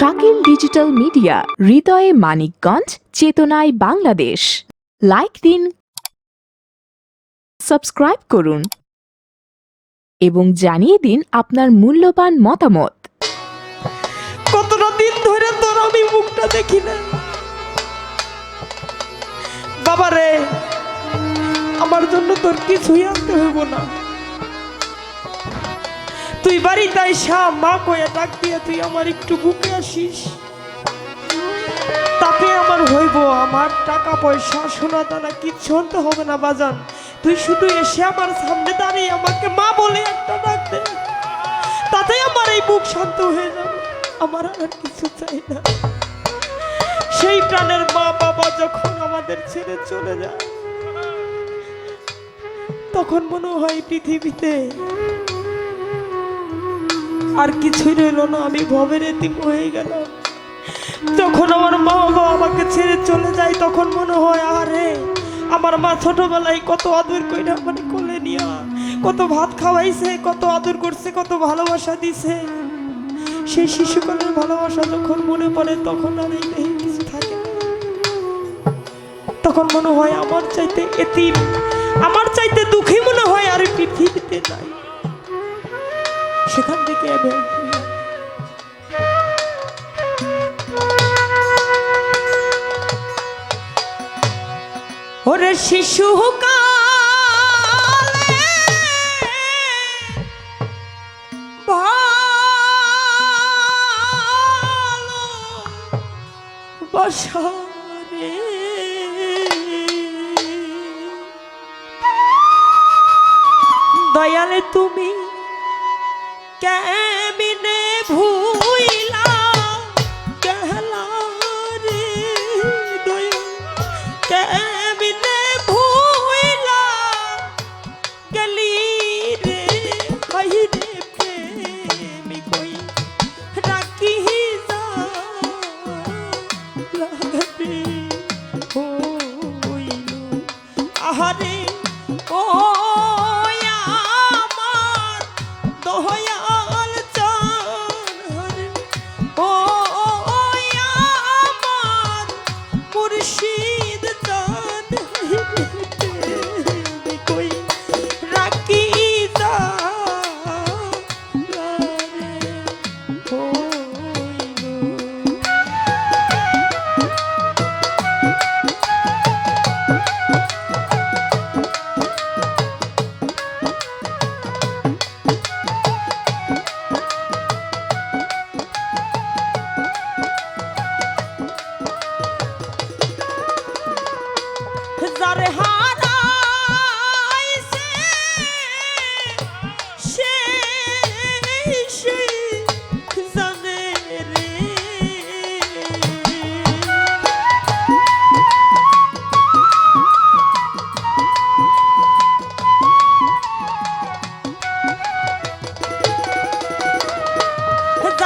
Shakil digital media, হৃদয়ে মানিকগঞ্জ, চেতনায় Bangladesh. Like দিন, সাবস্ক্রাইব করুন, এবং জানিয়ে দিন আপনার মূল্যবান মতামত। কতটা দিন ধরে তোর আমি মুখটা দেখি না। বাবা রে আমার জন্য তোর কিছুই আনতে হইব না। তুই বাড়ি তাই সা মা কয়ে ডাক দিয়ে তুই আমার একটু বুকে আসিস। তাতে আমার হইব, আমার টাকা পয়সা, সোনা দানা, কিচ্ছু আনতে হবে না বাজান। তুই শুধু এসে আমার সামনে দাঁড়িয়ে আমাকে মা বলে একটা ডাক দে। তাতে আমার এই বুক শান্ত হয়ে যাবে, আমার আর কিছু চাই না। সেই প্রাণের মা বাবা যখন আমাদের ছেড়ে চলে যায়, তখন মনে হয় পৃথিবীতে আর কিছুই রইল না, আমি ভবের এতিম হয়ে গেলাম। যখন আমার মা বাবা আমাকে ছেড়ে চলে যায়, তখন মনে হয়, আরে, আমার মা ছোটবেলায় কত আদর কইরা মানে কোলে নিয়া, কত ভাত খাওয়াইছে, কত আদর করছে, কত ভালোবাসা দিছে। সেই শিশুকালের ভালোবাসা যখন মনে পড়ে, তখন আর এই কিছু থাকে তখন মনে হয়, আমার চাইতে এতিম, আমার চাইতে দুঃখী মনে হয়, আর পৃথিবীতে নাই। সেখান থেকে আমি ওরে শিশু বসরে। দয়ালে তুমি কেমিনে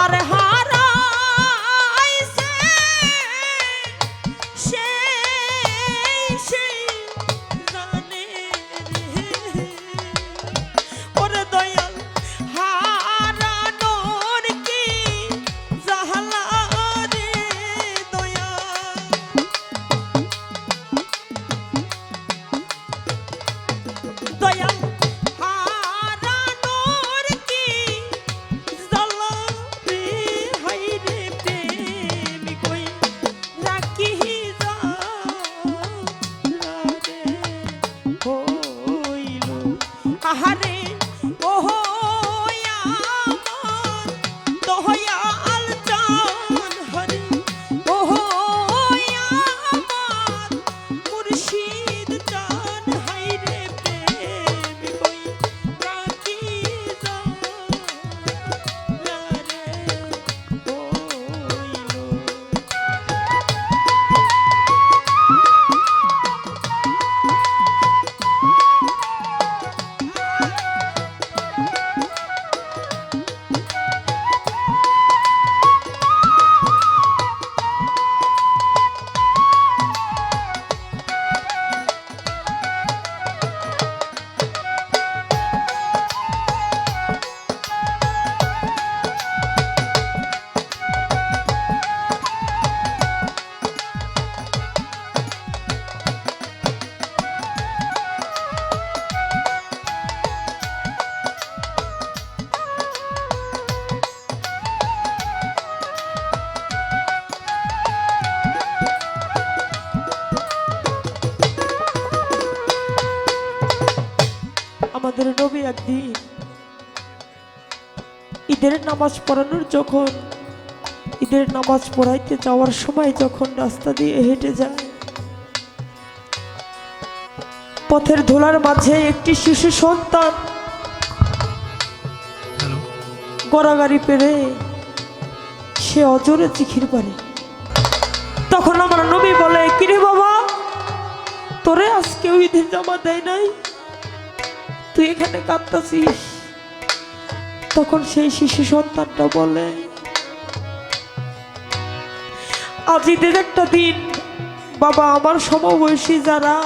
i don't Ferrari. একদিন ঈদের নামাজ পড়ানোর যখন ঈদের নামাজ পড়াইতে যাওয়ার সময় যখন রাস্তা দিয়ে হেঁটে যায় পথের ধুলার মাঝে একটি শিশু সন্তান গড়াগাড়ি পেরে সে অজরে চিখির পারে তখন আমার নবী বলে কিরে বাবা তোরে আজকে ঈদের জামা দেয় নাই? তুই এখানে কাঁদতাছিস? তখন সেই শিশু সন্তানটা বলে আজ ঈদের একটা দিন, বাবা আমার সমবয়সী যারা,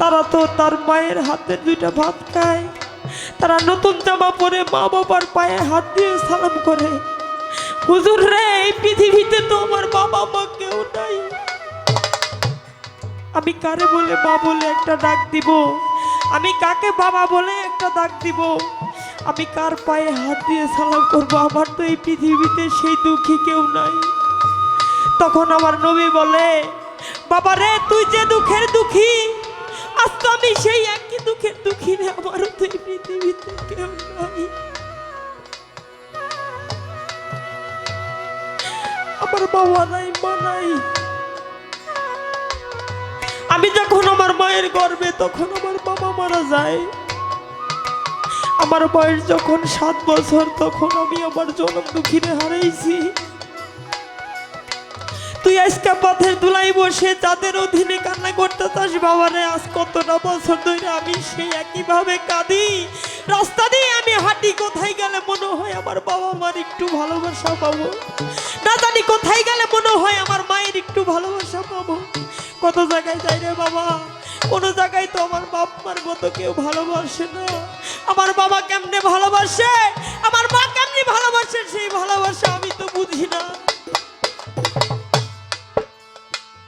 তারা তো তার মায়ের হাতের দুইটা ভাত খায়। তারা নতুন জামা পরে মা বাবার পায়ে হাত দিয়ে সালাম করে, হুজুর রে, এই পৃথিবীতে তো আমার বাবা মা কেউ নাই। আমি কারে বলে, মা বলে একটা ডাক দিব। আমি কাকে বাবা বলে একটা ডাক দিব? আমি কার পায়ে হাত দিয়ে সালাম করব? আমার তো এই পৃথিবীতে সেই দুঃখী কেউ নাই। তখন আমার নবী বলে, বাবা রে, তুই যে দুঃখের দুঃখী, আজ তো আমি সেই একই দুঃখের দুঃখী রে, আমারও তো এই পৃথিবীতে কেউ নাই। আমার বাবা নাই, মা নাই। আমি যখন আমার মায়ের গর্বে তখন আমার বাবা মারা যায়। আমার বয়স যখন সাত বছর, তখন আমি আমার জনম দুঃখীরে হারাইছি। তুই আজকে পথের দুলাই বসে যাদের অধীনে কান্না করতে চাস বাবারে, আজ কতটা বছর ধরে আমি সেই একইভাবে কাঁদি। রাস্তা দিয়ে আমি হাঁটি, কোথায় গেলে মনে হয় আমার বাবা মার একটু ভালোবাসা পাবো? না জানি কোথায় গেলে মনে হয় আমার মায়ের একটু ভালোবাসা পাবো। কত জায়গায় যাই রে বাবা? কোনো জায়গায় তো আমার বাপ মার মতো কেউ ভালোবাসে না। আমার বাবা কেমনে ভালোবাসে? আমার মা কেমনে ভালোবাসে? সেই ভালোবাসা আমি তো বুঝি না।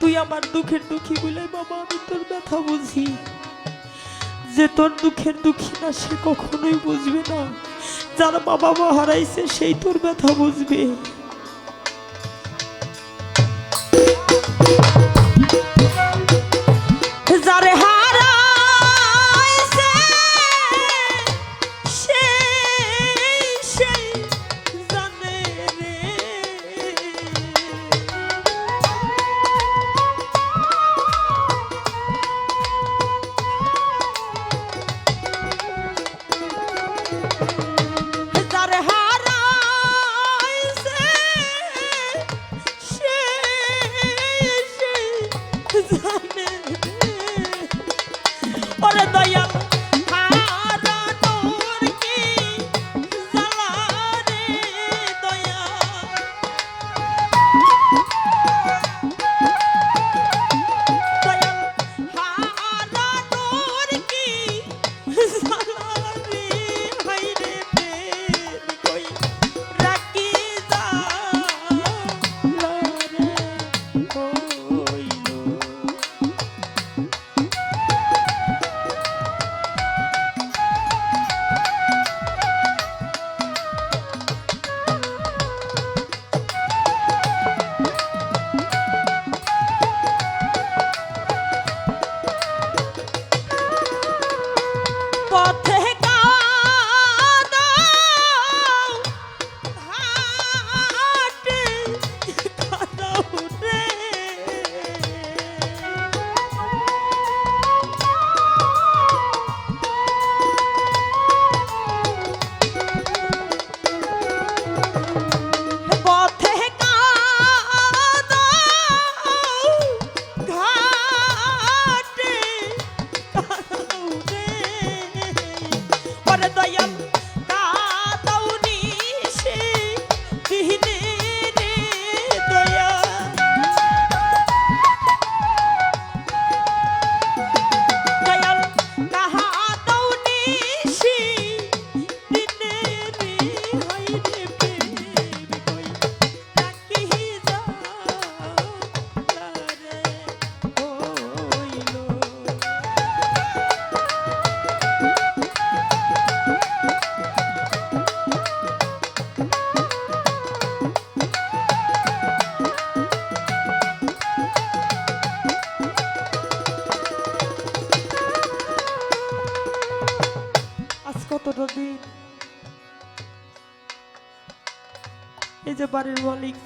তুই আমার দুঃখের দুঃখী বলে বাবা, আমি তোর ব্যথা বুঝি। যে তোর দুঃখের দুঃখী না, সে কখনোই বুঝবে না। যার বাবা মা হারাইছে, সেই তোর ব্যথা বুঝবে।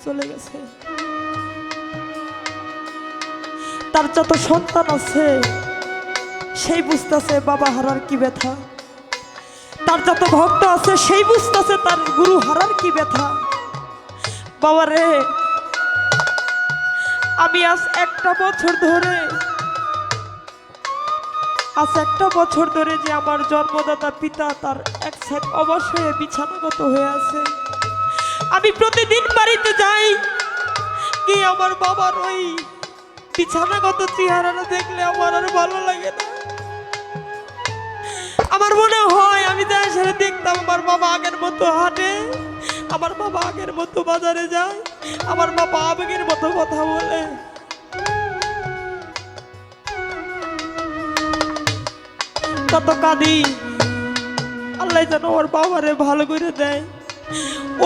চলে গেছে। তার যত সন্তান আছে, সেই বুঝতেছে বাবা হারার কি ব্যথা। তার যত ভক্ত আছে, সেই বুঝতেছে তার গুরু হারার কি ব্যথা। বাবা রে, আমি আজ একটা বছর ধরে, আজ একটা বছর ধরে যে আমার জন্মদাতা পিতা তার এক সাইড অবশ হয়ে বিছানাগত হয়ে আছে। আমি প্রতিদিন বাড়িতে যাই। কি আমার বাবার ওই বিছানাগত চেহারাটা দেখলে আমার আর ভালো লাগে না। আমার মনে হয় আমি যাই সেটা দেখতাম আমার বাবা আগের মতো হাঁটে, আমার বাবা আগের মতো বাজারে যায়, আমার বাবা আবেগের মতো কথা বলে। কত কাঁদি, আল্লাহ যেন ওর বাবারে ভালো করে দেয়।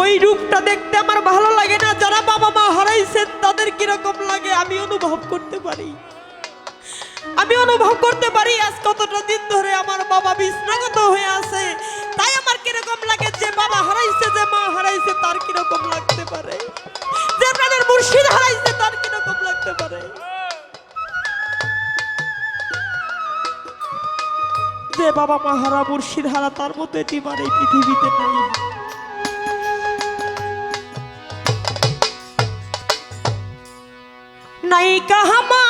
ওই রূপটা দেখতে আমার ভালো লাগে না। যারা বাবা মা হারাইছেন, তাদের কীরকম লাগে আমি অনুভব করতে পারি। আমি অনুভব করতে পারি আজ কতটা দিন ধরে আমার বাবা বিছনাগত হয়ে আছে। তাই আমার কীরকম লাগে যে বাবা হারাইছে, যে মা হারাইছে, তার কীরকম লাগতে পারে। যে প্রাণের মুর্শিদ হারাইছে, তার কীরকম লাগতে পারে। যে বাবা মা হারা, মুর্শিদ হারা, তার মতো এটিমার এই পৃথিবীতে নেই। নাই কাহামা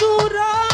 নায়িকা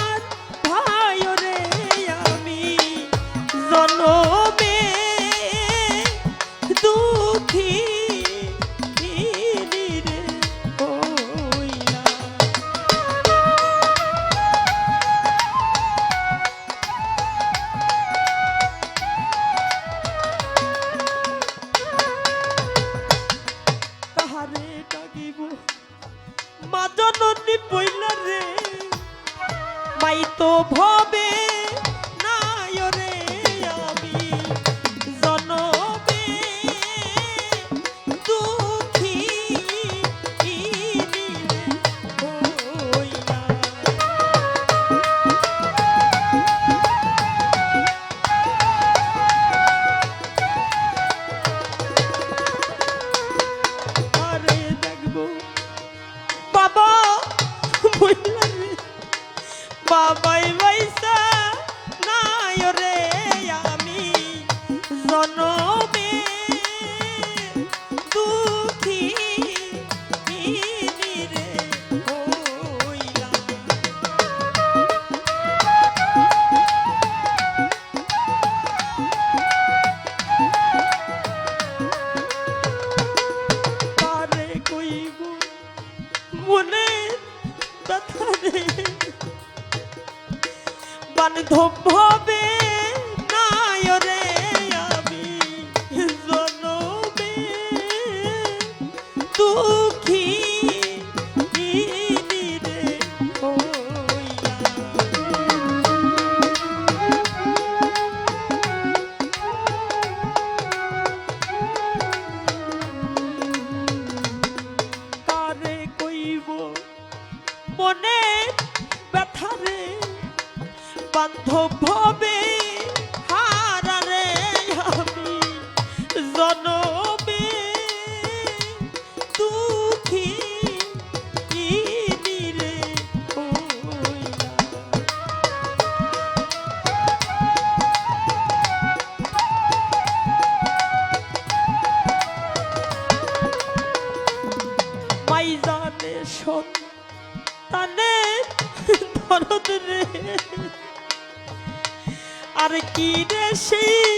কি রে সেই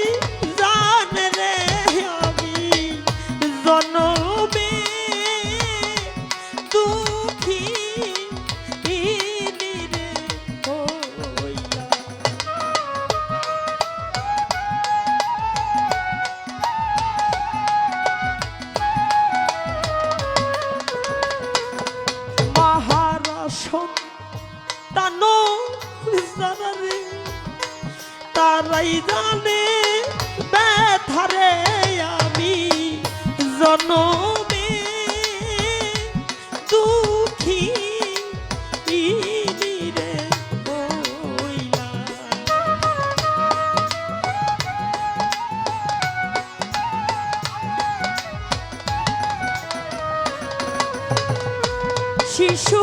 জান রে আমি? জনমে দুঃখী রে তানো যারা তারাই জানে ব্যথারে আমি জনমে। দুঃখী শিশু